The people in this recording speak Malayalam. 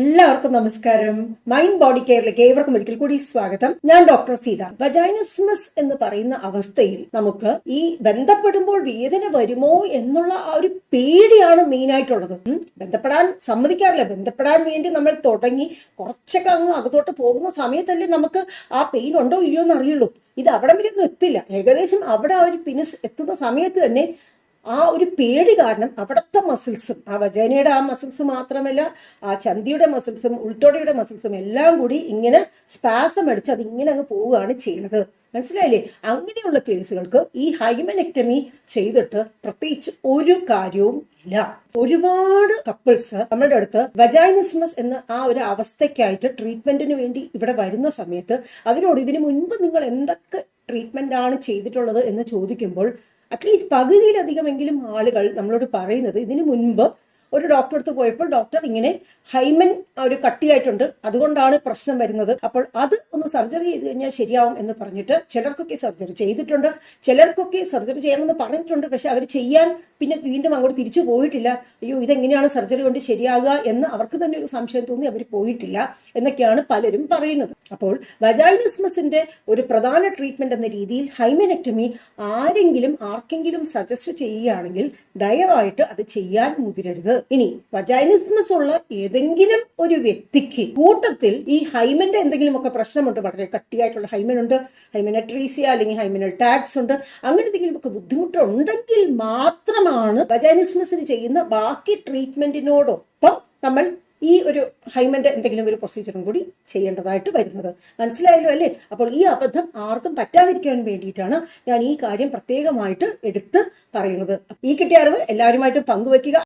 എല്ലാവർക്കും നമസ്കാരം. മൈൻഡ് ബോഡി കെയറിലേക്ക് ഏവർക്കും ഒരിക്കൽ കൂടി സ്വാഗതം. ഞാൻ ഡോക്ടർ സീത. വജൈനസ്മസ് എന്ന് പറയുന്ന അവസ്ഥയിൽ നമുക്ക് ഈ ബന്ധപ്പെടുമ്പോൾ വേദന വരുമോ എന്നുള്ള ആ ഒരു പേടിയാണ് മെയിൻ ആയിട്ടുള്ളത്. ബന്ധപ്പെടാൻ സമ്മതിക്കാറില്ല. ബന്ധപ്പെടാൻ വേണ്ടി നമ്മൾ തുടങ്ങി കുറച്ചൊക്കെ അങ്ങ് അകത്തോട്ട് പോകുന്ന സമയത്തല്ലേ നമുക്ക് ആ പെയിൻ ഉണ്ടോ ഇല്ലയോ എന്ന് അറിയുള്ളൂ. ഇത് അവിടെ വരെ ഒന്നും എത്തില്ല. ഏകദേശം അവിടെ ആ ഒരു പിനിസ് എത്തുന്ന സമയത്ത് തന്നെ ആ ഒരു പേടി കാരണം അവിടുത്തെ മസിൽസും ആ വജേനയുടെ ആ മസിൽസ് മാത്രമല്ല ആ ചന്തിയുടെ മസിൽസും ഉൾത്തോടയുടെ മസിൽസും എല്ലാം കൂടി ഇങ്ങനെ സ്പാസം അടിച്ച് ഇങ്ങനെ അങ്ങ് പോവുകയാണ് ചെയ്യുന്നത് മനസ്സിലായില്ലേ? അങ്ങനെയുള്ള കേസുകൾക്ക് ഈ ഹൈമനെക്ടമി ചെയ്തിട്ട് പ്രത്യേകിച്ച് ഒരു കാര്യവും ഇല്ല. ഒരുപാട് കപ്പിൾസ് നമ്മളുടെ അടുത്ത് വജൈനിസ്മസ് എന്ന ആ ഒരു അവസ്ഥയ്ക്കായിട്ട് ട്രീറ്റ്മെന്റിന് വേണ്ടി ഇവിടെ വരുന്ന സമയത്ത് അവരോട് ഇതിനു മുൻപ് നിങ്ങൾ എന്തൊക്കെ ട്രീറ്റ്മെന്റ് ആണ് ചെയ്തിട്ടുള്ളത് എന്ന് ചോദിക്കുമ്പോൾ അറ്റ്ലീസ്റ്റ് പകുതിയിലധികമെങ്കിലും ആളുകൾ നമ്മളോട് പറയുന്നത് ഇതിനു മുൻപ് ഒരു ഡോക്ടർ അടുത്ത് പോയപ്പോൾ ഡോക്ടർ ഇങ്ങനെ ഹൈമൻ ഒരു കട്ടിയായിട്ടുണ്ട്. അതുകൊണ്ടാണ് പ്രശ്നം വരുന്നത്. അപ്പോൾ അത് ഒന്ന് സർജറി ചെയ്ത് കഴിഞ്ഞാൽ ശരിയാവും എന്ന് പറഞ്ഞിട്ട് ചിലർക്കൊക്കെ സർജറി ചെയ്തിട്ടുണ്ട്. ചിലർക്കൊക്കെ സർജറി ചെയ്യണമെന്ന് പറഞ്ഞിട്ടുണ്ട്. പക്ഷെ അവർ ചെയ്യാൻ പിന്നെ വീണ്ടും അങ്ങോട്ട് തിരിച്ചു പോയിട്ടില്ല. അയ്യോ ഇതെങ്ങനെയാണ് സർജറി കൊണ്ട് ശരിയാകുക എന്ന് അവർക്ക് തന്നെ ഒരു സംശയം തോന്നി അവർ പോയിട്ടില്ല എന്നൊക്കെയാണ് പലരും പറയുന്നത്. അപ്പോൾ വജാലിസ്മസിന്റെ ഒരു പ്രധാന ട്രീറ്റ്മെന്റ് എന്ന രീതിയിൽ ഹൈമനക്ടമി ആരെങ്കിലും ആർക്കെങ്കിലും സജസ്റ്റ് ചെയ്യുകയാണെങ്കിൽ ദയവായിട്ട് അത് ചെയ്യാൻ മുതിരരുത്. ഇനി വജൈനിസ്മസ് ഉള്ള ഏതെങ്കിലും ഒരു വ്യക്തിക്ക് കൂട്ടത്തിൽ ഈ ഹൈമന്റെ എന്തെങ്കിലുമൊക്കെ പ്രശ്നമുണ്ട് വളരെ കട്ടിയായിട്ടുള്ള ഹൈമൻ ഉണ്ട് ഹൈമനട്രീസിയ അല്ലെങ്കിൽ ഹൈമനൽ ടാക്സ് ഉണ്ട് അങ്ങനെ എന്തെങ്കിലുമൊക്കെ ബുദ്ധിമുട്ടുണ്ടെങ്കിൽ മാത്രമാണ് വജാനിസ്മസിന് ചെയ്യുന്ന ബാക്കി ട്രീറ്റ്മെന്റിനോടൊപ്പം നമ്മൾ ഈ ഒരു ഹൈമന്റെ എന്തെങ്കിലും ഒരു പ്രൊസീജിയറും കൂടി ചെയ്യേണ്ടതായിട്ട് വരുന്നത്. മനസ്സിലായല്ലോ അല്ലേ? അപ്പോൾ ഈ അബദ്ധം ആർക്കും പറ്റാതിരിക്കാൻ വേണ്ടിയിട്ടാണ് ഞാൻ ഈ കാര്യം പ്രത്യേകമായിട്ട് എടുത്ത് പറയുന്നത്. ഈ കിട്ടിയ അറിവ് എല്ലാവരുമായിട്ടും പങ്കുവെക്കുക